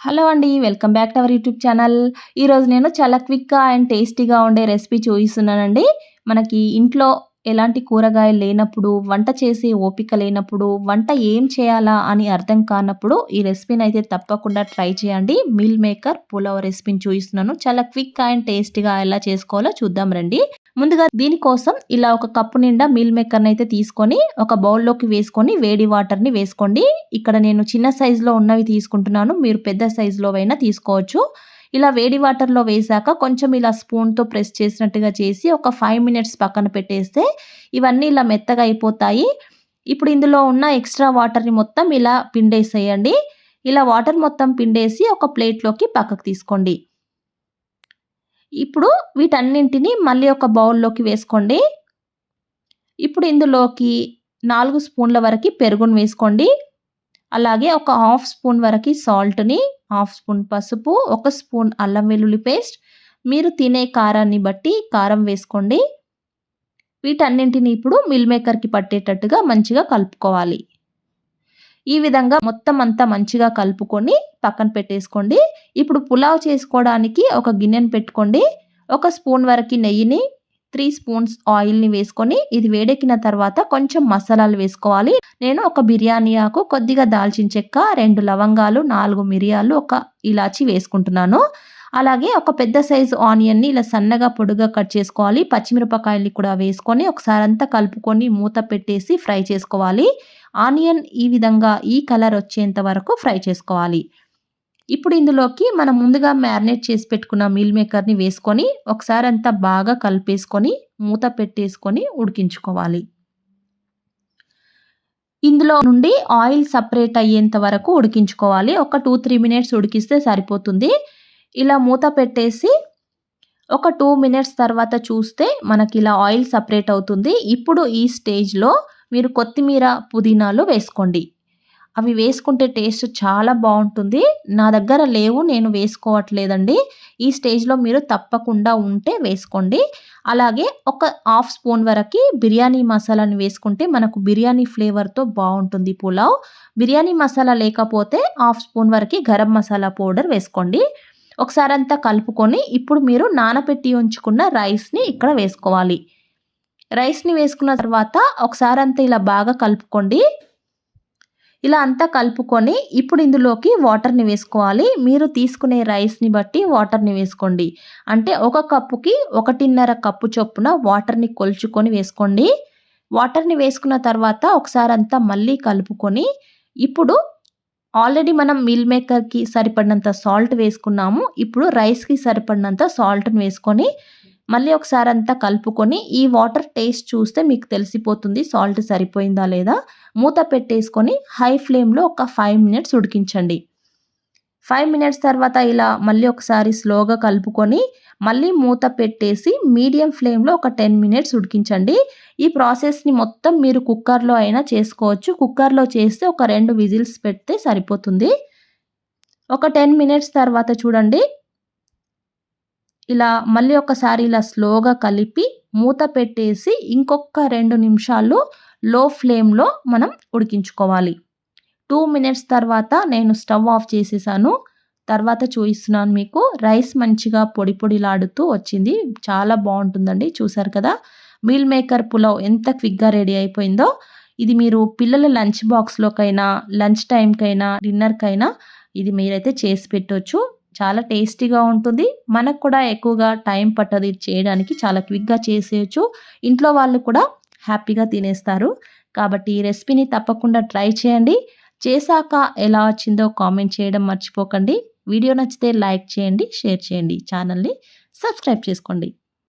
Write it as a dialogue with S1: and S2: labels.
S1: Hello అండి welcome back to our YouTube channel. ఈరోజు నేను చాలా క్విక్గా అండ్ టేస్టీగా ఉండే రెసిపీ చూపిస్తున్నానండి మనకి ఇంట్లో ఎలాంటి కూరగాయలు లేనప్పుడు వంట చేసే ఓపిక లేనప్పుడు వంట ఏం చేయాలా అని అర్థం కానప్పుడు ఈ రెసిపీని అయితే తప్పకుండా ట్రై చేయండి. మిల్ మేకర్ పులావ్ రెసిపీని చూపిస్తున్నాను చాలా క్విక్ అండ్ టేస్టీగా ఎలా చేసుకోవాలో చూద్దాం రండి. ముందుగా దీనికోసం ఇలా ఒక కప్పు నిండా మిల్ మేకర్ని అయితే తీసుకొని ఒక బౌల్లోకి వేసుకొని వేడి వాటర్ని వేసుకోండి. ఇక్కడ నేను చిన్న సైజులో ఉన్నవి తీసుకుంటున్నాను. మీరు పెద్ద సైజులో అయినా తీసుకోవచ్చు. ఇలా వేడి వాటర్లో వేసాక కొంచెం ఇలా స్పూన్తో ప్రెస్ చేసినట్టుగా చేసి ఒక ఫైవ్ మినిట్స్ పక్కన పెట్టేస్తే ఇవన్నీ ఇలా మెత్తగా అయిపోతాయి. ఇప్పుడు ఇందులో ఉన్న ఎక్స్ట్రా వాటర్ని మొత్తం ఇలా పిండేసేయండి. ఇలా వాటర్ మొత్తం పిండేసి ఒక ప్లేట్లోకి పక్కకు తీసుకోండి. ఇప్పుడు వీటన్నింటినీ మళ్ళీ ఒక బౌల్లోకి వేసుకోండి. ఇప్పుడు ఇందులోకి నాలుగు స్పూన్ల వరకు పెరుగును వేసుకోండి. అలాగే ఒక హాఫ్ స్పూన్ వరకు సాల్ట్ని హాఫ్ స్పూన్ పసుపు ఒక స్పూన్ అల్లం వెల్లుల్లి పేస్ట్. మీరు తినే కారాన్ని బట్టి కారం వేసుకోండి. వీటన్నింటిని ఇప్పుడు మిల్ మేకర్కి పట్టేటట్టుగా మంచిగా కలుపుకోవాలి. ఈ విధంగా మొత్తం అంతా మంచిగా కలుపుకొని పక్కన పెట్టేసుకోండి. ఇప్పుడు పులావ్ చేసుకోవడానికి ఒక గిన్నెను పెట్టుకోండి. ఒక స్పూన్ వరకు నెయ్యిని త్రీ స్పూన్స్ ఆయిల్ని వేసుకొని ఇది వేడెక్కిన తర్వాత కొంచెం మసాలాలు వేసుకోవాలి. నేను ఒక బిర్యానీ ఆకు కొద్దిగా దాల్చిన చెక్క రెండు లవంగాలు నాలుగు మిరియాలు ఒక ఇలాచి వేసుకుంటున్నాను. అలాగే ఒక పెద్ద సైజు ఆనియన్ని ఇలా సన్నగా పొడుగా కట్ చేసుకోవాలి. పచ్చిమిరపకాయల్ని కూడా వేసుకొని ఒకసారి అంతా కలుపుకొని మూత పెట్టేసి ఫ్రై చేసుకోవాలి. ఆనియన్ ఈ విధంగా ఈ కలర్ వచ్చేంత వరకు ఫ్రై చేసుకోవాలి. ఇప్పుడు ఇందులోకి మనం ముందుగా మ్యారినేట్ చేసి పెట్టుకున్న మీల్ మేకర్ని వేసుకొని ఒకసారి అంతా బాగా కలిపేసుకొని మూత పెట్టేసుకొని ఉడికించుకోవాలి. ఇందులో నుండి ఆయిల్ సపరేట్ అయ్యేంత వరకు ఉడికించుకోవాలి. ఒక టూ త్రీ మినిట్స్ ఉడికిస్తే సరిపోతుంది. ఇలా మూత పెట్టేసి ఒక టూ మినిట్స్ తర్వాత చూస్తే మనకి ఇలా ఆయిల్ సపరేట్ అవుతుంది. ఇప్పుడు ఈ స్టేజ్లో మీరు కొత్తిమీర పుదీనాలు వేసుకోండి. అవి వేసుకుంటే టేస్ట్ చాలా బాగుంటుంది. నా దగ్గర లేవు నేను వేసుకోవట్లేదండి. ఈ స్టేజ్లో మీరు తప్పకుండా ఉంటే వేసుకోండి. అలాగే ఒక హాఫ్ స్పూన్ వరకు బిర్యానీ మసాలాని వేసుకుంటే మనకు బిర్యానీ ఫ్లేవర్తో బాగుంటుంది పులావ్. బిర్యానీ మసాలా లేకపోతే హాఫ్ స్పూన్ వరకు గరం మసాలా పౌడర్ వేసుకోండి. ఒకసారి అంతా కలుపుకొని ఇప్పుడు మీరు నానబెట్టి ఉంచుకున్న రైస్ని ఇక్కడ వేసుకోవాలి. రైస్ని వేసుకున్న తర్వాత ఒకసారి అంతా ఇలా బాగా కలుపుకోండి. ఇలా అంతా కలుపుకొని ఇప్పుడు ఇందులోకి వాటర్ని వేసుకోవాలి. మీరు తీసుకునే రైస్ని బట్టి వాటర్ని వేసుకోండి. అంటే ఒక కప్పుకి ఒకటిన్నర కప్పు చొప్పున వాటర్ని కొలుచుకొని వేసుకోండి. వాటర్ని వేసుకున్న తర్వాత ఒకసారి అంతా మళ్ళీ కలుపుకొని ఇప్పుడు ఆల్రెడీ మనం మిల్ మేకర్కి సరిపడినంత సాల్ట్ వేసుకున్నాము. ఇప్పుడు రైస్కి సరిపడినంత సాల్ట్ని వేసుకొని మళ్ళీ ఒకసారి అంతా కలుపుకొని ఈ వాటర్ టేస్ట్ చూస్తే మీకు తెలిసిపోతుంది సాల్ట్ సరిపోయిందా లేదా. మూత పెట్టేసుకొని హై ఫ్లేమ్లో ఒక ఫైవ్ మినిట్స్ ఉడికించండి. ఫైవ్ మినిట్స్ తర్వాత ఇలా మళ్ళీ ఒకసారి స్లోగా కలుపుకొని మళ్ళీ మూత పెట్టేసి మీడియం ఫ్లేమ్లో ఒక టెన్ మినిట్స్ ఉడికించండి. ఈ ప్రాసెస్ని మొత్తం మీరు కుక్కర్లో అయినా చేసుకోవచ్చు. కుక్కర్లో చేస్తే ఒక రెండు విజిల్స్ పెడితే సరిపోతుంది. ఒక టెన్ మినిట్స్ తర్వాత చూడండి. ఇలా మళ్ళీ ఒకసారి ఇలా స్లోగా కలిపి మూత పెట్టేసి ఇంకొక రెండు నిమిషాలు లో ఫ్లేమ్లో మనం ఉడికించుకోవాలి. టూ మినిట్స్ తర్వాత నేను స్టవ్ ఆఫ్ చేసేసాను. తర్వాత చూపిస్తున్నాను మీకు. రైస్ మంచిగా పొడి పొడిలాడుతూ వచ్చింది. చాలా బాగుంటుందండి. చూసారు కదా? మీల్ మేకర్ పులావ్ ఎంత క్విక్గా రెడీ అయిపోయిందో. ఇది మీరు పిల్లల లంచ్ బాక్స్లోకైనా లంచ్ టైంకైనా డిన్నర్కైనా ఇది మీరైతే చేసి పెట్టవచ్చు చాలా టేస్టీగా ఉంటుంది. మనకు కూడా ఎక్కువగా టైం పట్టదు చేయడానికి. చాలా క్విక్గా చేసేయచ్చు. ఇంట్లో వాళ్ళు కూడా హ్యాపీగా తినేస్తారు. కాబట్టి ఈ రెసిపీని తప్పకుండా ట్రై చేయండి. చేశాక ఎలా వచ్చిందో కామెంట్ చేయడం మర్చిపోకండి. వీడియో నచ్చితే లైక్ చేయండి షేర్ చేయండి. ఛానల్ని సబ్స్క్రైబ్ చేసుకోండి.